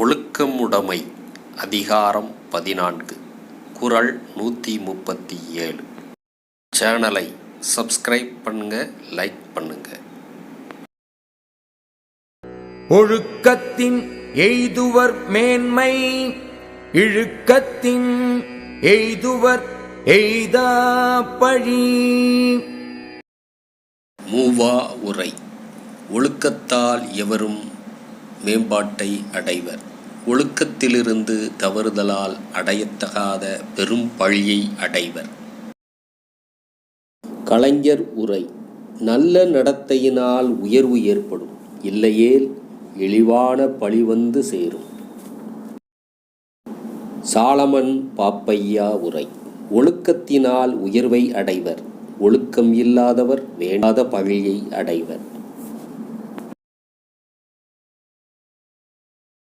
ஒழுக்கமுடைமை அதிகாரம் பதினான்கு குறள் நூற்றி முப்பத்தி ஏழு. சேனலை சப்ஸ்கிரைப் பண்ணுங்க லைக் பண்ணுங்க. ஒழுக்கத்தின் எய்துவர் மேன்மை இழுக்கத்தின் எய்துவர் எய்தா பழி. மூவா உரை ஒழுக்கத்தால் எவரும் மேம்பாட்டை அடைவர். ஒழுக்கத்திலிருந்து தவறுதலால் அடையத்தகாத பெரும் பழியை அடைவர். கலைஞர் உரை நல்ல நடத்தையினால் உயர்வு ஏற்படும் இல்லையேல் இழிவான பழி வந்து சேரும். சாலமன் பாப்பையா உரை ஒழுக்கத்தினால் உயர்வை அடைவர் ஒழுக்கம் இல்லாதவர் வேண்டாத பழியை அடைவர்.